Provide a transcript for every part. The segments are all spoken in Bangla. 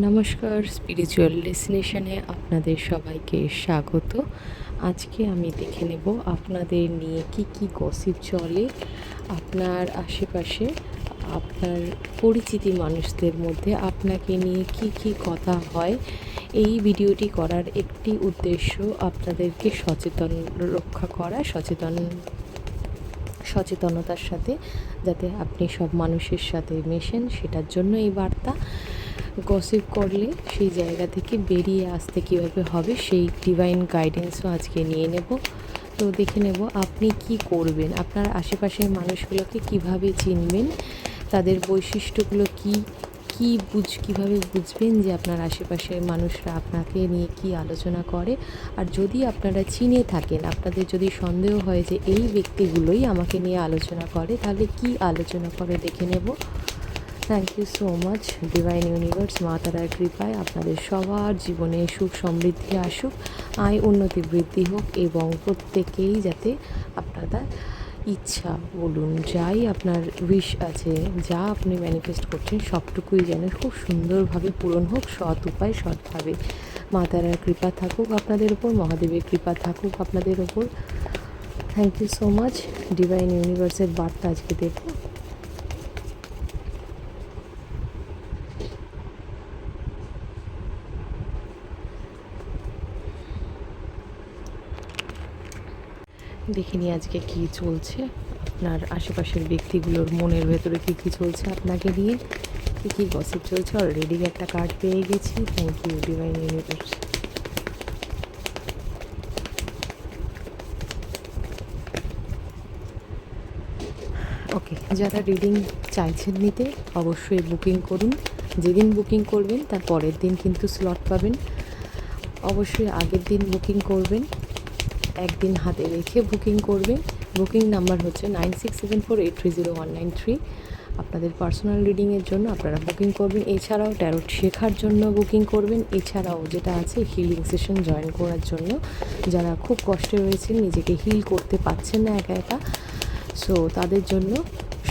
নমস্কার স্পিরিচুয়াল ডেস্টিনেশনে আপনাদের সবাইকে স্বাগত। আজকে আমি দেখে নেব আপনাদের নিয়ে কি কি গসিপ চলে, আপনার আশেপাশে, আপনার পরিচিতি মানুষদের মধ্যে আপনাকে নিয়ে কি কি কথা হয়। এই ভিডিওটি করার একটি উদ্দেশ্য আপনাদেরকে সচেতন রক্ষা করা, সচেতন, সচেতনতার সাথে যাতে আপনি সব মানুষের সাথে মেশেন, সেটার জন্য এই বার্তা। গসিপ করলে সেই জায়গা থেকে বেরিয়ে আসতে কীভাবে হবে সেই ডিভাইন গাইডেন্সও আজকে নিয়ে নেব। তো দেখে নেব আপনি কি করবেন, আপনার আশেপাশের মানুষগুলোকে কীভাবে চিনবেন, তাদের বৈশিষ্ট্যগুলো কি কি বুঝ, কীভাবে বুঝবেন যে আপনার আশেপাশের মানুষরা আপনাকে নিয়ে কি আলোচনা করে? আর যদি আপনারা চিনে থাকেন, আপনাদের যদি সন্দেহ হয় যে এই ব্যক্তিগুলোই আমাকে নিয়ে আলোচনা করে, তাহলে কি আলোচনা করে দেখে নেব? Thank you so much divine universe মা তারার কৃপায় আপনাদের সবার জীবনে সুখ সমৃদ্ধি আসুক, আয়, উন্নতি বৃদ্ধি হোক এবং প্রত্যেকেই যাতে আপনারা ইচ্ছা বলুন, যাই আপনার উইশ আছে, যা আপনি ম্যানিফেস্ট করছেন, সবটুকুই যেন খুব সুন্দরভাবে পূরণ হোক, সৎ উপায়, সৎভাবে। মা তারার কৃপা থাকুক আপনাদের ওপর মহাদেবের কৃপা থাকুক আপনাদের ওপর thank you so much divine ইউনিভার্সের বার্তা আজকে দেখব দেখিনি আজকে কি চলছে, আপনার আশেপাশের ব্যক্তিগুলোর মনের ভেতরে কী কী চলছে আপনাকে নিয়ে, কী কী গসিপ চলছে? অলরেডি একটা কার্ড পেয়ে গেছি thank you divine universe okay যারা রিডিং চাইছেন নিতে, অবশ্যই বুকিং করুন। যেদিন বুকিং করবেন, তার পরের দিন কিন্তু স্লট পাবেন। অবশ্যই আগের দিন বুকিং করবেন। একদিন হাতে রেখে বুকিং করবেন। বুকিং নাম্বার হচ্ছে nine six seven four eight three zero one nine three. আপনাদের পার্সোনাল রিডিংয়ের জন্য আপনারা বুকিং করবেন। এছাড়াও ট্যারোট শেখার জন্য বুকিং করবেন। এছাড়াও যেটা আছে হিলিং সেশন জয়েন করার জন্য। যারা খুব কষ্টে রয়েছেন, নিজেকে হিল করতে পারছেন না একা একা সো তাদের জন্য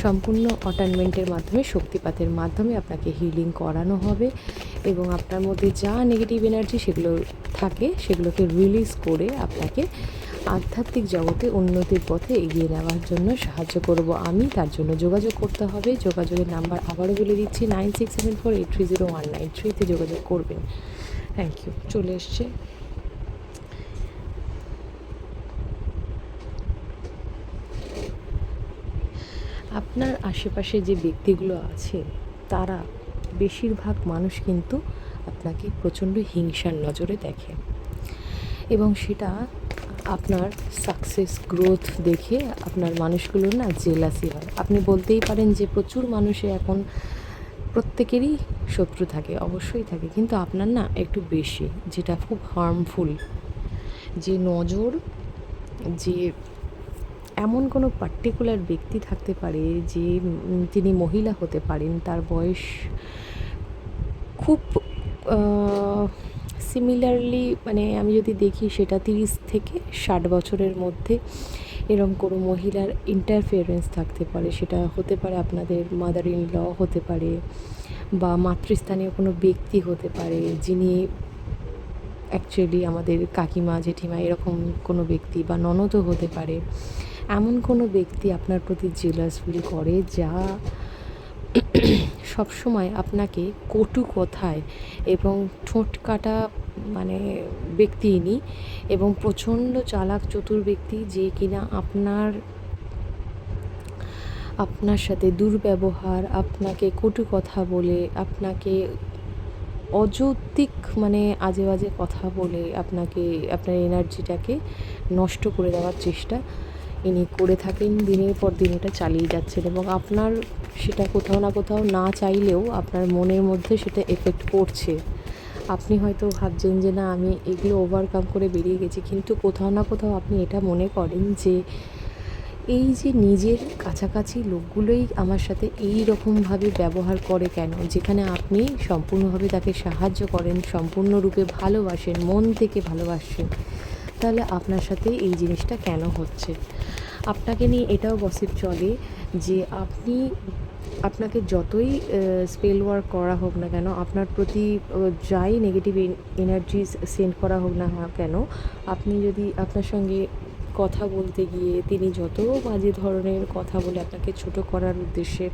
সম্পূর্ণ অটানমেন্টের মাধ্যমে, শক্তিপাতের মাধ্যমে আপনাকে হিলিং করানো হবে। এবং আপনার মধ্যে যা নেগেটিভ এনার্জি সেগুলো থাকে, সেগুলোকে রিলিজ করে আপনাকে আধ্যাত্মিক জগতে উন্নতির পথে এগিয়ে নেওয়ার জন্য সাহায্য করব আমি। তার জন্য যোগাযোগ করতে হবে। যোগাযোগের নাম্বার আবারও বলে দিচ্ছি nine six seven four eight three zero one nine থ্রিতে যোগাযোগ করবেন। থ্যাংক ইউ চলে এসছে। আপনার আশেপাশে যে ব্যক্তিগুলো আছে, তারা বেশিরভাগ মানুষ কিন্তু আপনাকে প্রচণ্ড হিংসার নজরে দেখে। এবং সেটা আপনার সাকসেস গ্রোথ দেখে আপনার মানুষগুলোর না জেলাসি হয়। আপনি বলতেই পারেন যে প্রচুর মানুষে এখন প্রত্যেকেরই শত্রু থাকে, অবশ্যই থাকে। কিন্তু আপনার না একটু বেশি, যেটা খুব হার্মফুল যে নজর, যে এমন কোনো পার্টিকুলার ব্যক্তি থাকতে পারে যে তিনি মহিলা হতে পারেন, তার বয়স খুব সিমিলারলি মানে আমি যদি দেখি সেটা তিরিশ থেকে ষাট বছরের মধ্যে এরম কোনো মহিলার ইন্টারফিয়ারেন্স থাকতে পারে। সেটা হতে পারে আপনাদের মাদার ইন ল হতে পারে বা মাতৃস্থানীয় কোনো ব্যক্তি হতে পারে যিনি অ্যাকচুয়ালি আমাদের কাকিমা, জেঠিমা এরকম কোনো ব্যক্তি বা ননদও হতে পারে। এমন কোনো ব্যক্তি আপনার প্রতি জেলাস ফিল করে যা সবসময় আপনাকে কটু কথায় এবং ঠোঁট কাটা মানে ব্যক্তি ইনি এবং প্রচণ্ড চালাক চতুর ব্যক্তি যে কিনা আপনার আপনার সাথে দুর্ব্যবহার, আপনাকে কটু কথা বলে, আপনাকে অযৌক্তিক মানে আজে বাজে কথা বলে আপনাকে, আপনার এনার্জিটাকে নষ্ট করে দেওয়ার চেষ্টা ইনি করে থাকেন, দিনের পর দিন এটা চালিয়ে যাচ্ছেন এবং আপনার সেটা কোথাও না কোথাও না চাইলেও আপনার মনের মধ্যে সেটা এফেক্ট পড়ছে। আপনি হয়তো ভাবছেন যে, না, আমি এগুলো ওভারকাম করে বেরিয়ে গেছি। কিন্তু কোথাও না কোথাও আপনি এটা মনে করেন যে, এই যে নিজের কাছাকাছি লোকগুলোই আমার সাথে এই রকমভাবে ব্যবহার করে কেন? যেখানে আপনি সম্পূর্ণভাবে তাকে সাহায্য করেন, সম্পূর্ণরূপে ভালোবাসেন, মন থেকে ভালোবাসেন। তাহলে আপনার সাথে এই জিনিসটা কেন হচ্ছে? আপনাকে নিয়ে এটাও গসিপ চলে যে আপনি, আপনাকে যতই স্পেল ওয়ার্ক করা হোক না কেন, আপনার প্রতি যাই নেগেটিভ এনার্জি সেন্ড করা হোক না কেন, আপনি যদি আপনার সঙ্গে কথা বলতে গিয়ে তিনি যত বাজে ধরনের কথা বলে আপনাকে ছোট করার উদ্দেশ্যে,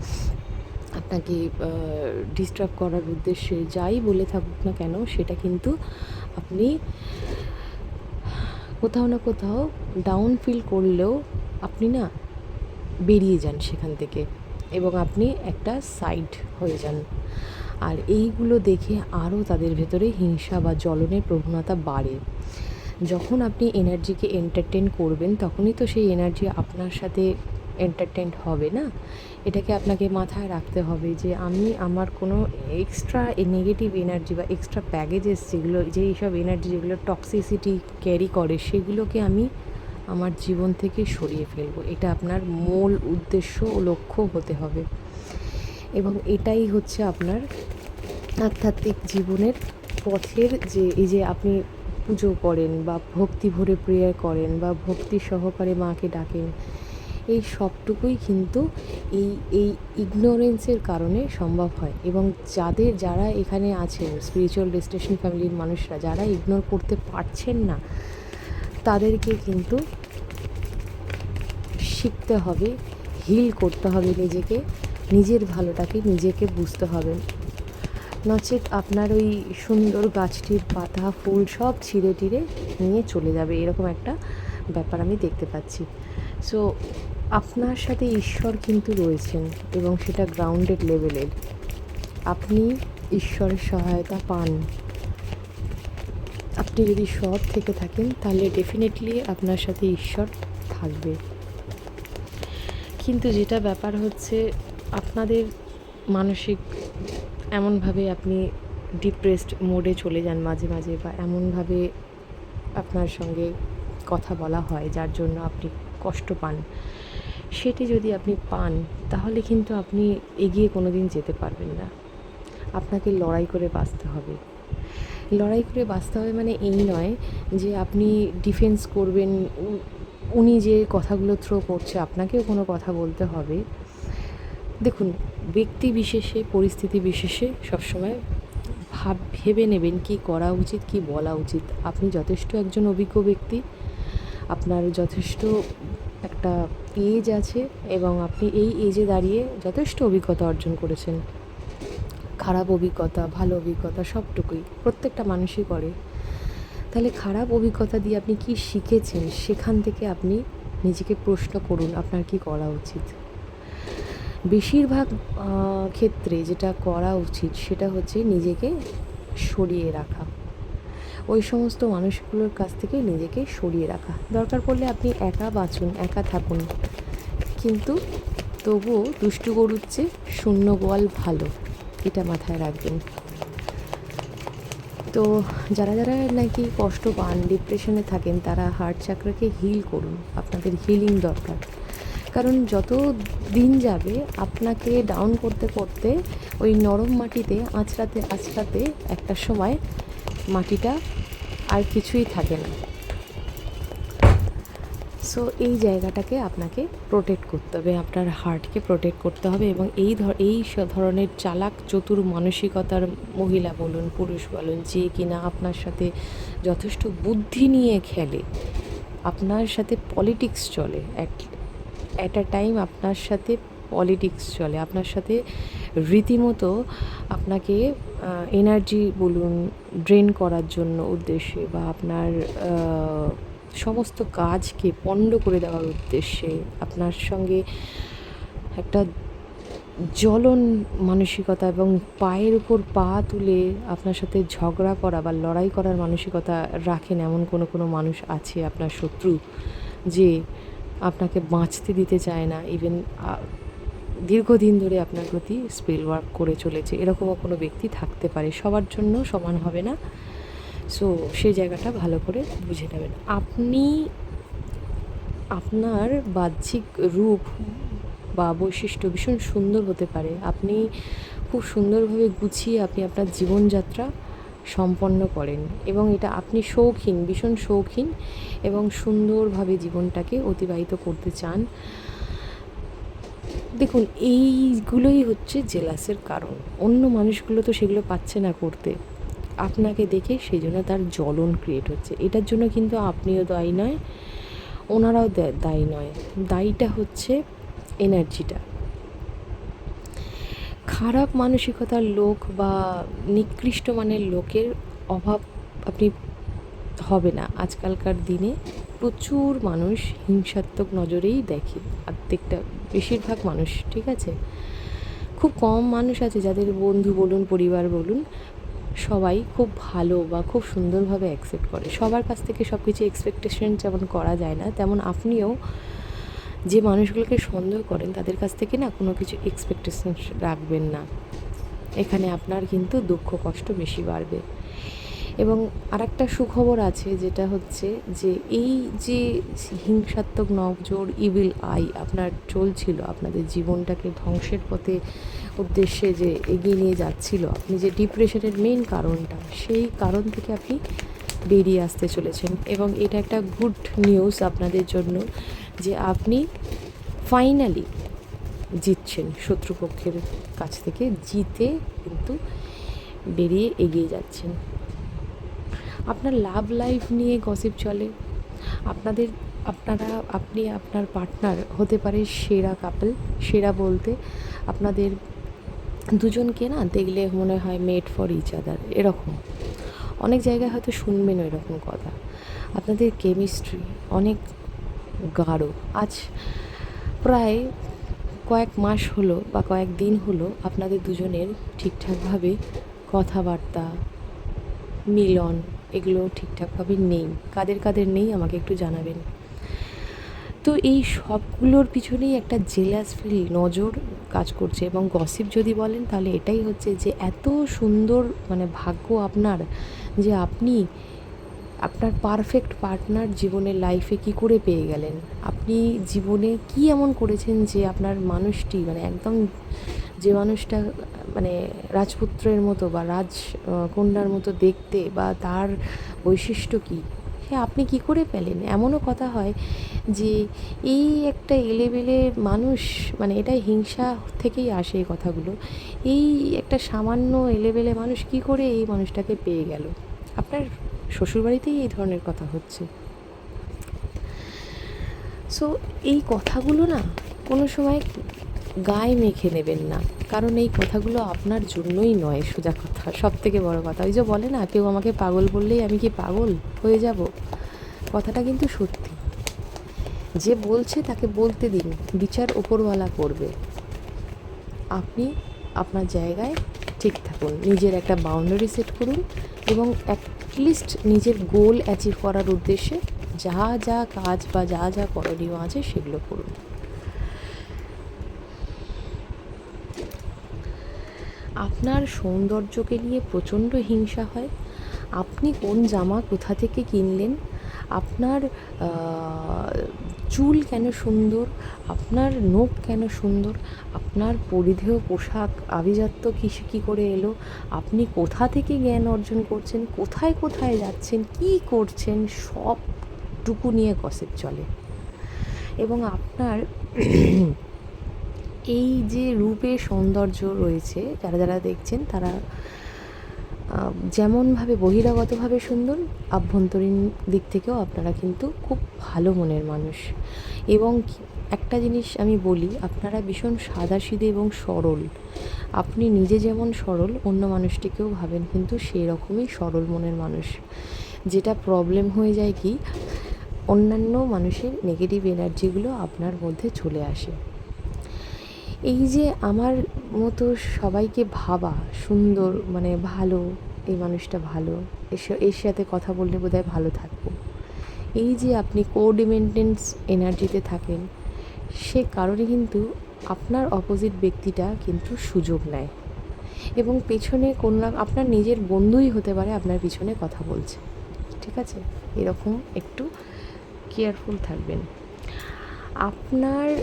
আপনাকে ডিস্টার্ব করার উদ্দেশ্যে যাই বলে থাকুক না কেন, সেটা কিন্তু আপনি কোথাও না কোথাও ডাউন ফিল করলেও আপনি না বেরিয়ে যান সেখান থেকে এবং আপনি একটা সাইড হয়ে যান। আর এইগুলো দেখে আরও তাদের ভেতরে হিংসা বা জ্বলনের প্রবণতা বাড়ে। যখন আপনি এনার্জিকে এন্টারটেন করবেন, তখনই তো সেই এনার্জি আপনার সাথে এন্টারটেন হবে না? এটাকে আপনাকে মাথায় রাখতে হবে যে আমি আমার কোনো এক্সট্রা নেগেটিভ এনার্জি বা এক্সট্রা প্যাকেজেস যেগুলো, যে এইসব এনার্জি যেগুলো টক্সিসিটি ক্যারি করে, সেগুলোকে আমি আমার জীবন থেকে সরিয়ে ফেলব। এটা আপনার মূল উদ্দেশ্য ও লক্ষ্য হতে হবে। এবং এটাই হচ্ছে আপনার আধ্যাত্মিক জীবনের পথের যে, এই যে আপনি পুজো করেন বা ভক্তি ভরে প্রেয়ার করেন বা ভক্তি সহকারে মাকে ডাকেন এই সবটুকুই কিন্তু এই এই ইগনোরেন্সের কারণে সম্ভব হয় এবং যাদের, যারা এখানে আছেন স্পিরিচুয়াল ডেস্টিনেশন ফ্যামিলির মানুষরা, যারা ইগনোর করতে পারছেন না, তাদেরকে কিন্তু শিখতে হবে হিল করতে হবে নিজেকে, নিজের ভালোটাকে নিজেকে বুঝতে হবে। নচেত আপনার ওই সুন্দর গাছটির পাতা, ফুল সব ছিঁড়ে টিড়ে নিয়ে চলে যাবে, এরকম একটা ব্যাপার আমি দেখতে পাচ্ছি। সো আপনার সাথে ঈশ্বর কিন্তু রয়েছেন এবং সেটা গ্রাউন্ডেড লেভেলের আপনি ঈশ্বরের সহায়তা পান। আপনি যদি সৎ থেকে থাকেন, তাহলে ডেফিনেটলি আপনার সাথে ঈশ্বর থাকবে। কিন্তু যেটা ব্যাপার হচ্ছে, আপনাদের মানসিক এমনভাবে আপনি ডিপ্রেসড মোডে চলে যান মাঝে মাঝে বা এমনভাবে আপনার সঙ্গে কথা বলা হয়, যার জন্য আপনি কষ্ট পান। সেটি যদি আপনি পান, তাহলে কিন্তু আপনি এগিয়ে কোনো দিন যেতে পারবেন না। আপনাকে লড়াই করে বাঁচতে হবে। লড়াই করে বাঁচতে হবে মানে এই নয় যে আপনি ডিফেন্স করবেন উনি যে কথাগুলো থ্রো করছে, আপনাকেও কোনো কথা বলতে হবে। দেখুন, ব্যক্তি বিশেষে, পরিস্থিতি বিশেষে সবসময় ভাব, ভেবে নেবেন কি করা উচিত, কি বলা উচিত। আপনি যথেষ্ট একজন অভিজ্ঞ ব্যক্তি, আপনার যথেষ্ট একটা এজ আছে এবং আপনি এই এজে দাঁড়িয়ে যথেষ্ট অভিজ্ঞতা অর্জন করেছেন। খারাপ অভিজ্ঞতা, ভালো অভিজ্ঞতা সবটুকুই প্রত্যেকটা মানুষই করে। তাহলে খারাপ অভিজ্ঞতা দিয়ে আপনি কি শিখেছেন? সেখান থেকে আপনি নিজেকে প্রশ্ন করুন, আপনার কি করা উচিত? বেশিরভাগ ক্ষেত্রে যেটা করা উচিত সেটা হচ্ছে নিজেকে সরিয়ে রাখা। ওই সমস্ত মানুষগুলোর কাছ থেকে নিজেকে সরিয়ে রাখা। দরকার পড়লে আপনি একা বাঁচুন, একা থাকুন। কিন্তু তবুও দুষ্টু গরুর চেয়ে শূন্য গোয়াল ভালো, এটা মাথায় রাখবেন। তো যারা যারা নাকি কষ্ট পান ডিপ্রেশনে থাকেন, তারা হার্ট চাকরাকে হিল করুন। আপনাদের হিলিং দরকার। কারণ যত দিন যাবে, আপনাকে ডাউন করতে করতে ওই নরম মাটিতে আঁচড়াতে আঁচড়াতে একটা সময় মাটিটা আর কিছুই থাকে না। সো এই জায়গাটাকে আপনাকে প্রোটেক্ট করতে হবে, আপনার হার্টকে প্রোটেক্ট করতে হবে এবং এই ধর, এই ধরনের চালাক, চতুর মানসিকতার মহিলা বলুন, পুরুষ বলুন, যে কিনা আপনার সাথে যথেষ্ট বুদ্ধি নিয়ে খেলে, আপনার সাথে পলিটিক্স চলে অ্যাট অ্যাট আ টাইম আপনার সাথে পলিটিক্স চলে, আপনার সাথে রীতিমতো আপনাকে এনার্জি বলুন ড্রেন করার জন্য উদ্দেশ্যে বা আপনার সমস্ত কাজকে পণ্ড করে দেওয়ার উদ্দেশ্যে আপনার সঙ্গে একটা জ্বলন মানসিকতা এবং পায়ের উপর পা তুলে আপনার সাথে ঝগড়া করা বা লড়াই করার মানসিকতা রাখেন এমন কোনো কোনো মানুষ আছে আপনার শত্রু যে আপনাকে বাঁচতে দিতে চায় না? ইভেন দীর্ঘদিন ধরে আপনার প্রতি স্পেল ওয়ার্ক করে চলেছে। এরকমও কোনো ব্যক্তি থাকতে পারে, সবার জন্য সমান হবে না। সো সেই জায়গাটা ভালো করে বুঝে নেবেন। আপনি আপনার বাহ্যিক রূপ বা বৈশিষ্ট্য ভীষণ সুন্দর হতে পারে। আপনি খুব সুন্দরভাবে গুছিয়ে আপনি আপনার জীবনযাত্রা সম্পন্ন করেন এবং এটা আপনি শৌখিন, ভীষণ শৌখিন এবং সুন্দরভাবে জীবনটাকে অতিবাহিত করতে চান। দেখুন, এইগুলোই হচ্ছে জেলাসের কারণ। অন্য মানুষগুলো তো সেগুলো পাচ্ছে না করতে। আপনাকে দেখে সেই জন্য তার জ্বলন ক্রিয়েট হচ্ছে। এটার জন্য কিন্তু আপনিও দায়ী নয়, ওনারাও দায়ী নয়। দায়ীটা হচ্ছে এনার্জিটা খারাপ মানসিকতার লোক বা নিকৃষ্ট মানের লোকের অভাব আপনি হবে না। আজকালকার দিনে প্রচুর মানুষ হিংসাত্মক নজরেই দেখে। অর্ধেকটা বেশিরভাগ মানুষ, ঠিক আছে? খুব কম মানুষ আছে যাদের বন্ধু বলুন, পরিবার বলুন, সবাই খুব ভালো বা খুব সুন্দরভাবে অ্যাকসেপ্ট করে। সবার কাছ থেকে সব কিছু এক্সপেকটেশন যেমন করা যায় না, তেমন আপনিও যে মানুষগুলোকে সন্দেহ করেন, তাদের কাছ থেকে না কোনো কিছু এক্সপেকটেশন রাখবেন না। এখানে আপনার কিন্তু দুঃখ, কষ্ট বেশি বাড়বে। এবং আরেকটা সুখবর আছে যেটা হচ্ছে যে এই যে হিংসাত্মক নজর ইভিল আই আপনার চলছিল, আপনাদের জীবনটাকে ধ্বংসের পথে উদ্দেশ্যে যে এগিয়ে নিয়ে যাচ্ছিল, আপনি যে ডিপ্রেশনের মেন কারণটা, সেই কারণ থেকে আপনি বেরিয়ে আসতে চলেছেন। এবং এটা একটা গুড নিউজ আপনাদের জন্য যে আপনি ফাইনালি জিতছেন শত্রুপক্ষের কাছ থেকে, জিতে কিন্তু বেরিয়ে এগিয়ে যাচ্ছেন। আপনার লাভ লাইফ নিয়ে গসিপ চলে। আপনাদের, আপনারা, আপনি আপনার পার্টনার হতে পারে সেরা কাপল সেরা বলতে আপনাদের দুজনকে না দেখলে মনে হয় মেড ফর ইচ আদার এরকম। অনেক জায়গায় হয়তো শুনবেন এরকম কথা। আপনাদের কেমিস্ট্রি অনেক গাঢ়। আজ প্রায় কয়েক মাস হলো বা কয়েক দিন হলো আপনাদের দুজনের ঠিকঠাকভাবে কথাবার্তা, মিলন এগুলো ঠিকঠাকভাবে নেই। কাদের কাদের নেই আমাকে একটু জানাবেন। তো এই সবগুলোর পিছনেই একটা জেলাস ফিল, নজর কাজ করছে এবং গসিপ যদি বলেন তাহলে এটাই হচ্ছে যে এত সুন্দর মানে ভাগ্য আপনার যে আপনি আপনার পারফেক্ট পার্টনার জীবনের লাইফে কি করে পেয়ে গেলেন? আপনি জীবনে কি এমন করেছেন যে আপনার মানুষটি মানে একদম যে মানুষটা মানে রাজপুত্রের মতো বা রাজ আহ, কন্যার মতো দেখতে বা তার বৈশিষ্ট্য কী? সে আপনি কি করে পেলেন? এমনও কথা হয় যে এই একটা এলেবেলে মানুষ মানে এটা হিংসা থেকেই আসে এই কথাগুলো। এই একটা সামান্য এলেবেলে মানুষ কি করে এই মানুষটাকে পেয়ে গেল? আপনার শ্বশুরবাড়িতেই এই ধরনের কথা হচ্ছে। সো এই কথাগুলো না কোনো সময় গায়ে মেখে নেবেন না। কারণ এই কথাগুলো আপনার জন্যই নয় সোজা কথা। সব থেকে বড় কথা। ওই যে বলে না, কেউ আমাকে পাগল বললেই আমি কি পাগল হয়ে যাব? কথাটা কিন্তু সত্যি। যে বলছে তাকে বলতে দিন, বিচার ওপরওয়ালা করবে। আপনি আপনার জায়গায় ঠিক থাকুন, নিজের একটা বাউন্ডারি সেট করুন এবং অ্যাটলিস্ট নিজের গোল অ্যাচিভ করার উদ্দেশ্যে যা যা কাজ বা যা যা করণীয় আছে সেগুলো করুন। আপনার সৌন্দর্যকে নিয়ে প্রচণ্ড হিংসা হয়। আপনি কোন জামা কোথা থেকে কিনলেন? আপনার চুল কেন সুন্দর? আপনার নখ কেন সুন্দর? আপনার পরিধেয় পোশাক আভিজাত্য কী কী করে এলো? আপনি কোথা থেকে জ্ঞান অর্জন করছেন? কোথায় কোথায় যাচ্ছেন? কী করছেন? সবটুকু নিয়ে গসিপ চলে। এবং আপনার এই যে রূপে সৌন্দর্য রয়েছে, যারা যারা দেখছেন তারা যেমনভাবে বহিরাগতভাবে সুন্দর, আভ্যন্তরীণ দিক থেকেও আপনারা কিন্তু খুব ভালো মনের মানুষ। এবং একটা জিনিস আমি বলি, আপনারা ভীষণ সাদাসিধে এবং সরল। আপনি নিজে যেমন সরল, অন্য মানুষটিকেও ভাবেন কিন্তু সেই রকমই সরল মনের মানুষ। যেটা প্রবলেম হয়ে যায় কি, অন্যান্য মানুষের নেগেটিভ এনার্জিগুলো আপনার মধ্যে চলে আসে। এই যে আমার মতো সবাইকে ভাবা, সুন্দর মানে ভালো, এই মানুষটা ভালো, এর সাথে কথা বললে বোধহয় ভালো থাকব। এই যে আপনি কোডিমেন্টেন্স এনার্জিতে থাকেন, সে কারণে কিন্তু আপনার অপোজিট ব্যক্তিটা কিন্তু সুযোগ নেয়। এবং পেছনে কোন না, আপনার নিজের বন্ধুই হতে পারে, আপনার পিছনে কথা বলছে। ঠিক আছে? এরকম একটু কেয়ারফুল থাকবেন। আপনার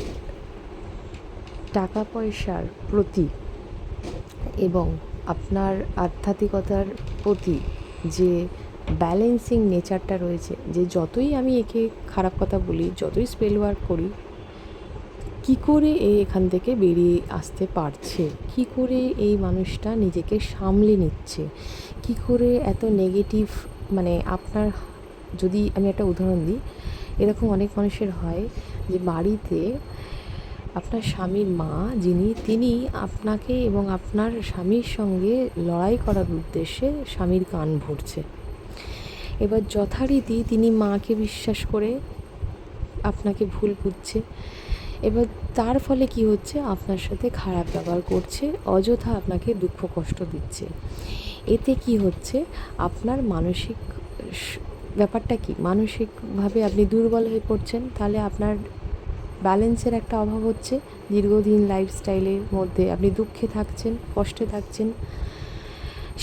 টাকা পয়সার প্রতি এবং আপনার আধ্যাত্মিকতার প্রতি যে ব্যালেন্সিং নেচারটা রয়েছে, যে যতই আমি একে খারাপ কথা বলি, যতই স্পেল ওয়ার্ক করি, কি করে এ এখান থেকে বেরিয়ে আসতে পারছে? কি করে এই মানুষটা নিজেকে সামলে নিচ্ছে? কি করে এত নেগেটিভ মানে আপনার, যদি আমি একটা উদাহরণ দিই, এরকম অনেক মানুষের হয় যে বাড়িতে আপনার স্বামীর মা, যিনি, তিনি আপনাকে এবং আপনার স্বামীর সঙ্গে লড়াই করার উদ্দেশ্যে স্বামীর কান ভরছে। এবার যথারীতি তিনি মাকে বিশ্বাস করে আপনাকে ভুল বুঝছে। এবার তার ফলে কি হচ্ছে? আপনার সাথে খারাপ ব্যবহার করছে, অযথা আপনাকে দুঃখ কষ্ট দিচ্ছে। এতে কি হচ্ছে? আপনার মানসিক ব্যাপারটা কি? মানসিকভাবে আপনি দুর্বল হয়ে পড়ছেন, তাহলে আপনার ব্যালেন্সের একটা অভাব হচ্ছে। দীর্ঘদিন লাইফস্টাইলের মধ্যে আপনি দুঃখে থাকছেন, কষ্টে থাকছেন।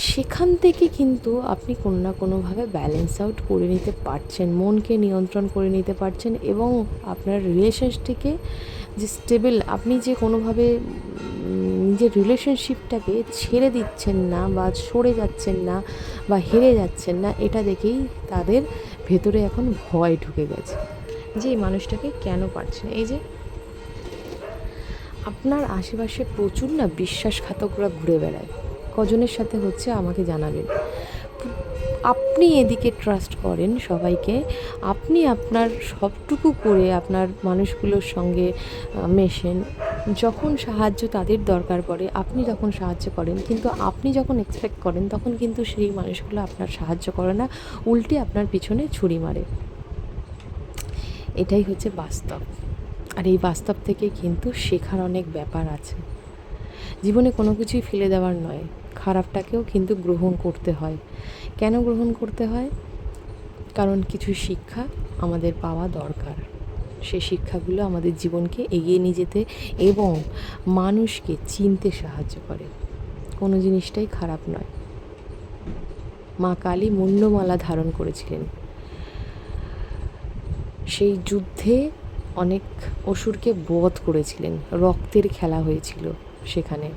সেখান থেকে কিন্তু আপনি কোনো না কোনোভাবে ব্যালেন্স আউট করে নিতে পারছেন, মনকে নিয়ন্ত্রণ করে নিতে পারছেন এবং আপনার রিলেশনশিপকে যে স্টেবল আপনি যে কোনোভাবে নিজের রিলেশনশিপটাকে ছেড়ে দিচ্ছেন না বা সরে যাচ্ছেন না বা হেরে যাচ্ছেন না, এটা দেখেই তাদের ভেতরে এখন ভয় ঢুকে গেছে। যে এই মানুষটাকে কেন পারছে না এই যে আপনার আশেপাশে প্রচুর না বিশ্বাসঘাতকরা ঘুরে বেড়ায়। কজনের সাথে হচ্ছে আমাকে জানাবেন। আপনি এদিকে ট্রাস্ট করেন সবাইকে। আপনি আপনার সবটুকু করে আপনার মানুষগুলোর সঙ্গে মেশেন। যখন সাহায্য তাদের দরকার পড়ে, আপনি তখন সাহায্য করেন। কিন্তু আপনি যখন এক্সপেক্ট করেন, তখন কিন্তু সেই মানুষগুলো আপনার সাহায্য করে না। উল্টে আপনার পিছনে ছুরি মারে। এটাই হচ্ছে বাস্তব। আর এই বাস্তব থেকে কিন্তু শেখার অনেক ব্যাপার আছে। জীবনে কোনো কিছুই ফেলে দেওয়ার নয়, খারাপটাকেও কিন্তু গ্রহণ করতে হয়। কেন গ্রহণ করতে হয়? কারণ কিছু শিক্ষা আমাদের পাওয়া দরকার। সেই শিক্ষাগুলো আমাদের জীবনকে এগিয়ে নিয়ে যেতে এবং মানুষকে চিনতে সাহায্য করে। কোনো জিনিসটাই খারাপ নয়। মা কালী মুন্ডমালা ধারণ করেছিলেন। সেই যুদ্ধে অনেক অসুরকে বধ করেছিলেন। রক্তের খেলা হয়েছিল সেখানে।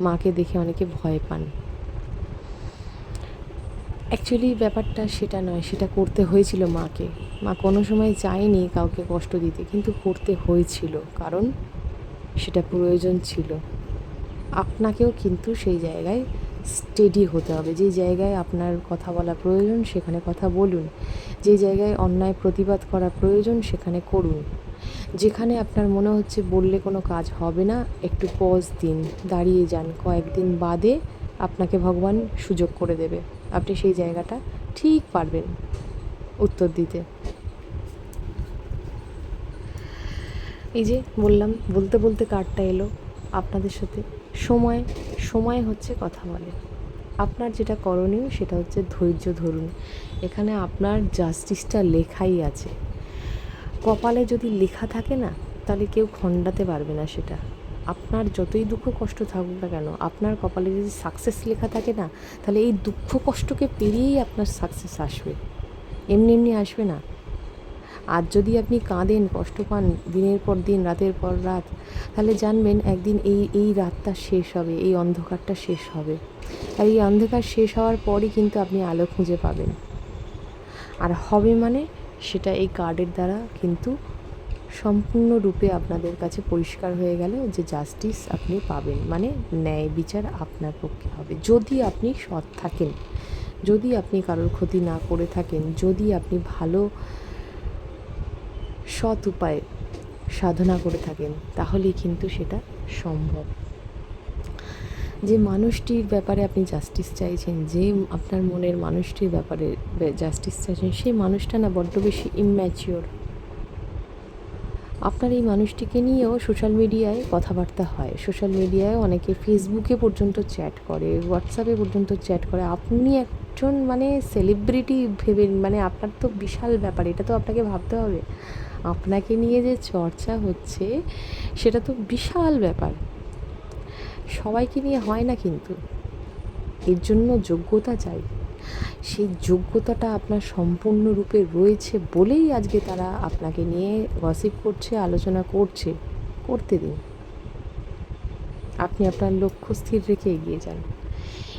মাকে দেখে অনেকে ভয় পান। অ্যাকচুয়ালি ব্যাপারটা সেটা নয়, সেটা করতে হয়েছিল মাকে। মা কোনো সময় চায়নি কাউকে কষ্ট দিতে, কিন্তু করতে হয়েছিল, কারণ সেটা প্রয়োজন ছিল। আপনাকেও কিন্তু সেই জায়গায় স্টেডি হতে হবে। যে জায়গায় আপনার কথা বলা প্রয়োজন, সেখানে কথা বলুন। যে জায়গায় অন্যায় প্রতিবাদ করা প্রয়োজন সেখানে করুন। যেখানে আপনার মনে হচ্ছে বললে কোনো কাজ হবে না, একটু পজ দিন, দাঁড়িয়ে যান। কয়েকদিন বাদে আপনাকে ভগবান সুযোগ করে দেবে। আপনি সেই জায়গাটা ঠিক পারবেন উত্তর দিতে। এই যে বললাম, বলতে বলতে কার্ডটা এলো। আপনাদের সাথে সময় সময় হচ্ছে কথা বলে। আপনার যেটা করণীয় সেটা হচ্ছে ধৈর্য ধরুন। এখানে আপনার জাস্টিসটা লেখাই আছে। কপালে যদি লেখা থাকে না, তাহলে কেউ খণ্ডাতে পারবে না সেটা। আপনার যতই দুঃখ কষ্ট থাকুক না কেন, আপনার কপালে যদি সাকসেস লেখা থাকে না, তাহলে এই দুঃখ কষ্টকে পেরিয়েই আপনার সাকসেস আসবে। এমনি এমনি আসবে না। আর যদি আপনি কাঁদেন, কষ্ট পান, দিনের পর দিন, রাতের পর রাত, তাহলে জানবেন একদিন এই এই রাতটা শেষ হবে, এই অন্ধকারটা শেষ হবে। আর এই অন্ধকার শেষ হওয়ার পরই কিন্তু আপনি আলো খুঁজে পাবেন। আর হবে মানে সেটা এই কার্ডের দ্বারা কিন্তু সম্পূর্ণরূপে আপনাদের কাছে পরিষ্কার হয়ে গেল যে জাস্টিস আপনি পাবেন মানে ন্যায় বিচার আপনার পক্ষে হবে। যদি আপনি সৎ থাকেন, যদি আপনি কারোর ক্ষতি না করে থাকেন, যদি আপনি ভালো সৎ উপায়ে সাধনা করে থাকেন, তাহলেই কিন্তু সেটা সম্ভব। যে মানুষটির ব্যাপারে আপনি জাস্টিস চাইছেন, যে আপনার মনের মানুষটির ব্যাপারে জাস্টিস চাইছেন, সেই মানুষটা না বড্ড বেশি ইম্যাচিওর আপনার এই মানুষটিকে নিয়েও সোশ্যাল মিডিয়ায় কথাবার্তা হয়। সোশ্যাল মিডিয়ায় অনেকে ফেসবুকে পর্যন্ত চ্যাট করে হোয়াটসঅ্যাপে পর্যন্ত চ্যাট করে। আপনি একজন মানে সেলিব্রিটি ভেবে মানে আপনার তো বিশাল ব্যাপার, এটা তো আপনাকে ভাবতে হবে। আপনাকে নিয়ে যে চর্চা হচ্ছে, সেটা তো বিশাল ব্যাপার। সবাইকে নিয়ে হয় না কিন্তু। এর জন্য যোগ্যতা চাই। সেই যোগ্যতাটা আপনার সম্পূর্ণরূপে রয়েছে বলেই আজকে তারা আপনাকে নিয়ে গসিপ করছে, আলোচনা করছে। করতে দিন। আপনি আপনার লক্ষ্য স্থির রেখে এগিয়ে যান।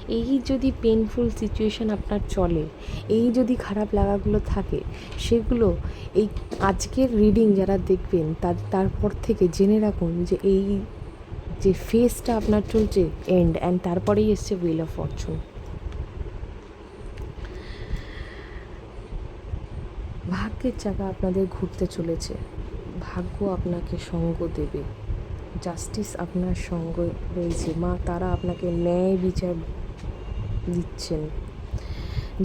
এই যদি পেনফুল সিচুয়েশান আপনার চলে, এই যদি খারাপ লাগাগুলো থাকে, সেগুলো এই আজকের রিডিং যারা দেখবেন, তার, তারপর থেকে জেনে রাখুন যে এই যে ফেসটা আপনার চলছে এন্ড অ্যান্ড তারপরেই এসছে হুইল অফ ফরচুন ভাগ্যের চাকা আপনাদের ঘুরতে চলেছে। ভাগ্য আপনাকে সঙ্গ দেবে। জাস্টিস আপনার সঙ্গ রয়েছে। মা, তারা আপনাকে ন্যায় বিচার দিচ্ছেন।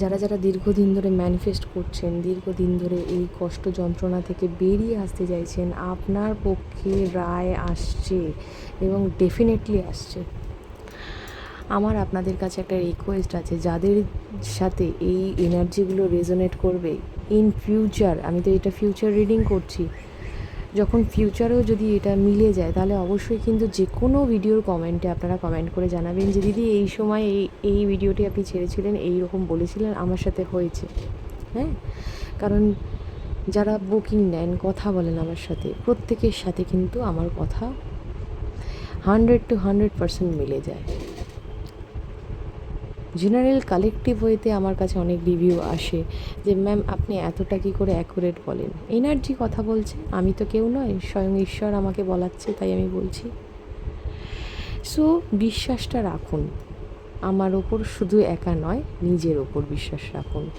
যারা যারা দীর্ঘদিন ধরে ম্যানিফেস্ট করছেন, দীর্ঘদিন ধরে এই কষ্ট যন্ত্রণা থেকে বেরিয়ে আসতে চাইছেন, আপনার পক্ষে রায় আসছে এবং ডেফিনেটলি আসছে। আমার আপনাদের কাছে একটা রিকোয়েস্ট আছে, যাদের সাথে এই এনার্জিগুলো রেজোনেট করবে ইন ফিউচার আমি তো এটা ফিউচার রিডিং করছি যখন ফিউচারেও যদি এটা মিলে যায়, তাহলে অবশ্যই কিন্তু যে কোনো ভিডিওর কমেন্টে আপনারা কমেন্ট করে জানাবেন যে, দিদি, এই সময় এই এই ভিডিওটি আপনি ছেড়েছিলেন, এই রকম বলেছিলেন, আমার সাথে হয়েছে। হ্যাঁ? কারণ যারা বুকিং নেন, কথা বলেন আমার সাথে, প্রত্যেকের সাথে কিন্তু আমার কথা হান্ড্রেড টু হান্ড্রেড পার্সেন্ট মিলে যায়। জেনারেল কালেকটিভ ওয়েতে আমার কাছে অনেক রিভিউ আসে যে ম্যাম আপনি এতটা কী করে অ্যাকুরেট বলেন? এনার্জি কথা বলছে, আমি তো কেউ নয়, স্বয়ং ঈশ্বর আমাকে বলাচ্ছে, তাই আমি বলছি। সো বিশ্বাসটা রাখুন। আমার ওপর শুধু একা নয়, নিজের ওপর বিশ্বাস রাখুন।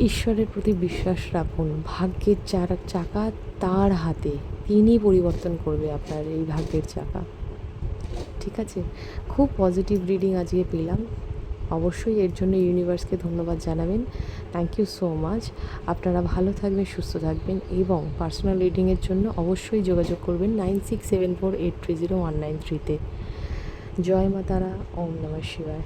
ঈশ্বরের প্রতি বিশ্বাস রাখুন। ভাগ্যের চার, চাকা তার হাতে তিনি পরিবর্তন করবে আপনার এই ভাগ্যের চাকা। ঠিক আছে? খুব পজিটিভ রিডিং আজকে পেলাম। অবশ্যই এর জন্য ইউনিভার্সকে ধন্যবাদ জানাবেন। থ্যাংক ইউ সো মাচ আপনারা ভালো থাকবেন, সুস্থ থাকবেন এবং পার্সোনাল রিডিংয়ের জন্য অবশ্যই যোগাযোগ করবেন nine six seven four eight three zero one nine থ্রিতে জয় মাতারা ওম নমঃ শিবায়।